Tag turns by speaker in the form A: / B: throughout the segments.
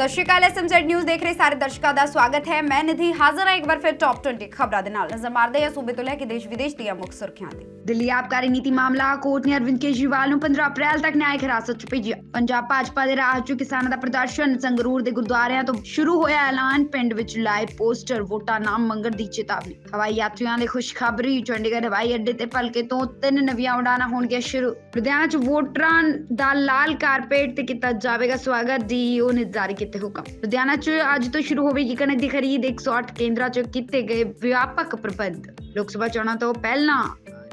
A: ਸਤਿ ਸ਼੍ਰੀ ਅਕਾਲ SMZ news ਦੇਖ ਰਹੇ ਸਾਰੇ ਦਰਸ਼ਕਾਂ ਦਾ ਸਵਾਗਤ ਹੈ। ਮੈਂ ਨਿਧੀ ਹਾਜ਼ਰ ਹਾਂ ਇੱਕ ਵਾਰ ਫਿਰ ਟੌਪ 20 ਖਬਰਾਂ ਦੇ ਨਾਲ। ਨਜ਼ਰ ਮਾਰਦੇ ਹਾਂ ਸੂਬੇ ਤੋਂ ਲੈ ਕੇ ਦੇਸ਼ ਵਿਦੇਸ਼ ਦੀਆਂ ਮੁੱਖ ਸੁਰਖੀਆਂ ਤੇ। ਦਿੱਲੀ ਆਬਕਾਰੀ ਨੀਤੀ ਮਾਮਲਾ, ਕੋਰਟ ਨੇ ਅਰਵਿੰਦ ਕੇਜਰੀਵਾਲ ਨੂੰ 15 ਅਪ੍ਰੈਲ ਤੱਕ ਨਿਆਇਕ ਹਿਰਾਸਤ 'ਚ ਭੇਜਿਆ। ਪੰਜਾਬ ਭਾਜਪਾ ਦੇ ਰਾਹ 'ਚ ਕਿਸਾਨਾਂ ਦਾ ਪ੍ਰਦਰਸ਼ਨ ਸੰਗਰੂਰ ਦੇ ਗੁਰਦੁਆਰਿਆਂ ਤੋਂ ਸ਼ੁਰੂ ਹੋਇਆ ਐਲਾਨ। ਪਿੰਡ ਵਿੱਚ ਲਾਏ ਪੋਸਟਰ, ਵੋਟਾਂ ਨਾਮ ਮੰਗਣ ਦੀ ਚੇਤਾਵਨੀ। ਹਵਾਈ ਯਾਤਰੀਆਂ ਲਈ ਖੁਸ਼ਖਬਰੀ, ਚੰਡੀਗੜ੍ਹ ਹਵਾਈ ਅੱਡੇ ਤੇ ਭਲਕੇ ਤੋਂ ਤਿੰਨ ਨਵੀਆਂ ਉਡਾਣਾਂ ਹੋਣਗੀਆਂ ਸ਼ੁਰੂ। ਲੁਧਿਆਣਾ 'ਚ ਵੋਟਰਾਂ ਦਾ ਲਾਲ ਕਾਰਪੇਟ ਤੇ ਕੀਤਾ ਜਾਵੇਗਾ ਸਵਾਗਤ। ਡੀਓ ਨੇ ਜਾਰੀ ਕੀਤੇ ਹੁਕਮ। ਲੁਧਿਆਣਾ 'ਚ ਅੱਜ ਤੋਂ ਸ਼ੁਰੂ ਹੋਵੇਗੀ ਕਣਕ ਦੀ ਖਰੀਦ 108 ਕੇਂਦਰਾਂ 'ਚ ਕੀਤੇ ਗਏ ਵਿਆਪਕ ਪ੍ਰਬੰਧ। ਲੋਕ ਸਭਾ ਚੋਣਾਂ ਤੋਂ ਪਹਿਲਾਂ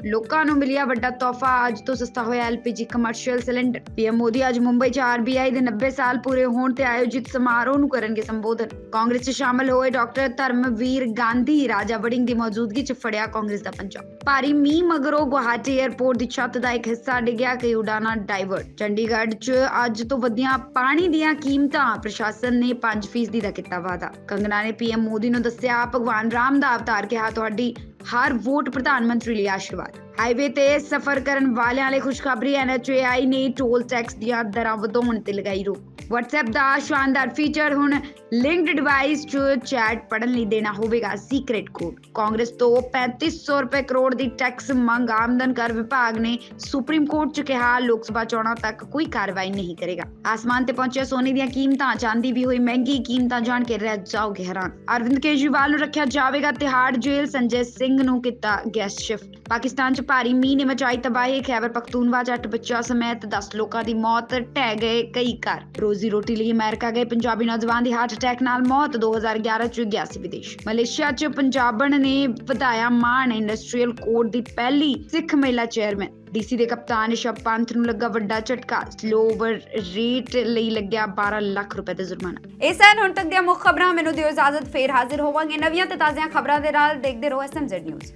A: ਲੋਕਾਂ ਨੂੰ ਮਿਲਿਆ ਵੱਡਾ ਤੋਹਫਾ। ਅੱਜ ਤੋਂ ਸਸਤਾ ਹੋਇਆ LPG commercial cylinder PM Modi ਅੱਜ ਮੁੰਬਈ 'ਚ ਆਰਬੀਆਈ ਦੇ 90 ਸਾਲ ਪੂਰੇ ਹੋਣ ਤੇ ਆਯੋਜਿਤ ਸਮਾਰੋਹ ਨੂੰ ਕਰਨਗੇ ਸੰਬੋਧਨ। ਕਾਂਗਰਸ 'ਚ ਸ਼ਾਮਲ ਹੋਏ ਡਾਕਟਰ ਧਰਮਵੀਰ ਗਾਂਧੀ ਰਾਜਾ ਵੜਿੰਗ ਦੀ ਮੌਜੂਦਗੀ 'ਚ ਫੜਿਆ ਕਾਂਗਰਸ ਦਾ ਪੰਜਾਬ ਭਾਰੀ ਮੀਂਹ ਮਗਰੋਂ ਗੁਹਾਟੀ 에ਅਰਪੋਰਟ ਦੀ ਛੱਤ ਦਾ ਇੱਕ ਹਿੱਸਾ ਡਿੱਗਿਆ, ਕਈ ਉਡਾਨਾਂ ਡਾਈਵਰਟ ਚੰਡੀਗੜ੍ਹ 'ਚ ਅੱਜ ਤੋਂ ਵਧੀਆਂ ਪਾਣੀ ਦੀਆਂ ਕੀਮਤਾਂ, ਪ੍ਰਸ਼ਾਸਨ ਨੇ 5% ਦਾ ਕੀਤਾ ਵਾਅਦਾ। ਕੰਗਨਾ ਨੇ ਪੀਐਮ ਮੋਦੀ ਨੂੰ ਦੱਸਿਆ, ਭਗਵਾਨ ਰਾਮ ਦਾ ਅਵਤਾਰ ਕਿਹਾ, ਤੁਹਾਡੀ ਹਰ ਵੋਟ ਪ੍ਰਧਾਨ ਮੰਤਰੀ ਲਈ ਆਸ਼ੀਰਵਾਦ। ਹਾਈਵੇ ਤੇ ਸਫ਼ਰ ਕਰਨ ਵਾਲਿਆਂ ਲਈ ਖੁਸ਼ਖਬਰੀ ਐਨਐਚਏਆਈ ਨੇ ਟੋਲ ਟੈਕਸ ਦੀਆਂ ਦਰਾਂ ਵਧਾਉਣ ਤੇ ਲਗਾਈ ਰੋਕ। WhatsApp ਦਾ ਸ਼ਾਨਦਾਰ ਫੀਚਰ ਹੁਣ ਲਿੰਕਡ ਡਿਵਾਈਸ 'ਚ ਚੈਟ ਪੜਨ ਲਈ ਦੇਣਾ ਹੋਵੇਗਾ। ਸੀਕ੍ਰੀਟ ਕੋਡ ਕਾਂਗਰਸ ਤੋਂ 3500 ਰੁਪਏ ਕਰੋੜ ਦੀ ਟੈਕਸ ਮੰਗ ਆਮਦਨ ਕਰ ਵਿਭਾਗ ਨੇ ਸੁਪਰੀਮ ਕੋਰਟ 'ਚ ਕਿਹਾ, ਲੋਕ ਸਭਾ ਚੋਣਾਂ ਤੱਕ ਕੋਈ ਕਾਰਵਾਈ ਨਹੀਂ ਕਰੇਗਾ। ਆਸਮਾਨ ਤੇ ਪਹੁੰਚਿਆ ਸੋਨੇ ਦੀਆਂ ਕੀਮਤਾਂ, ਚਾਂਦੀ ਵੀ ਹੋਈ ਮਹਿੰਗੀ ਕੀਮਤਾਂ ਜਾਣ ਕੇ ਰਹਿ ਜਾਓਗੇ ਹੈਰਾਨ। ਅਰਵਿੰਦ ਕੇਜਰੀਵਾਲ ਨੂੰ ਰੱਖਿਆ ਜਾਵੇਗਾ ਤਿਹਾੜ ਜੇਲ੍ਹ, ਸੰਜੇ ਸਿੰਘ ਨੂੰ ਕੀਤਾ ਗੈਸ ਸ਼ਿਫਟ ਪਾਕਿਸਤਾਨ 'ਚ ਭਾਰੀ ਮੀਂਹ ਨੇ ਮਚਾਈ ਤਬਾਹੀ ਖੈਬਰ ਪਖਤੂਨਵਾ 'ਚ ਅੱਠ ਬੱਚਿਆਂ ਸਮੇਤ 10 ਲੋਕਾਂ ਦੀ ਮੌਤ, ਢਹਿ ਗਏ ਕਈ ਘਰ। ਰੋਜ਼ੀ ਰੋਟੀ ਲਈ ਅਮਰੀਕਾ ਗਏ ਪੰਜਾਬੀ ਨੌਜਵਾਨ ਦੀ ਹਾਰਟ ਅਟੈਕ ਨਾਲ ਮੌਤ 2011 'ਚ ਗਿਆ ਸੀ ਵਿਦੇਸ਼। ਮਲੇਸ਼ੀਆ 'ਚ ਪੰਜਾਬਣ ਨੇ ਵਧਾਇਆ ਮਾਣ, ਇੰਡਸਟਰੀਅਲ ਕੋਡ ਦੀ ਪਹਿਲੀ ਸਿੱਖ ਮਹਿਲਾ ਚੇਅਰਮੈਨ। ਡੀਸੀ ਦੇ ਕਪਤਾਨ ਰਿਸ਼ਭ ਪੰਥ ਨੂੰ ਲੱਗਾ ਵੱਡਾ ਝਟਕਾ। ਸਲੋਵਰ ਰੇਟ ਲਈ ਲੱਗਿਆ 12 ਲੱਖ ਰੁਪਏ ਦਾ ਜੁਰਮਾਨਾ। ਇਸ ਹਨ ਹੁਣ ਤੱਕ ਦੀਆਂ ਮੁੱਖ ਖਬਰਾਂ, ਮੈਨੂੰ ਦਿਓ ਇਜਾਜ਼ਤ, ਫੇਰ ਹਾਜ਼ਰ ਹੋਵਾਂਗੇ ਨਵੀਆਂ ਤੇ ਤਾਜ਼ੀਆਂ ਖਬਰਾਂ ਦੇ ਨਾਲ। ਦੇਖਦੇ ਰਹੋ ਐਸਐਮਜ਼ੈਡ ਨਿਊਜ਼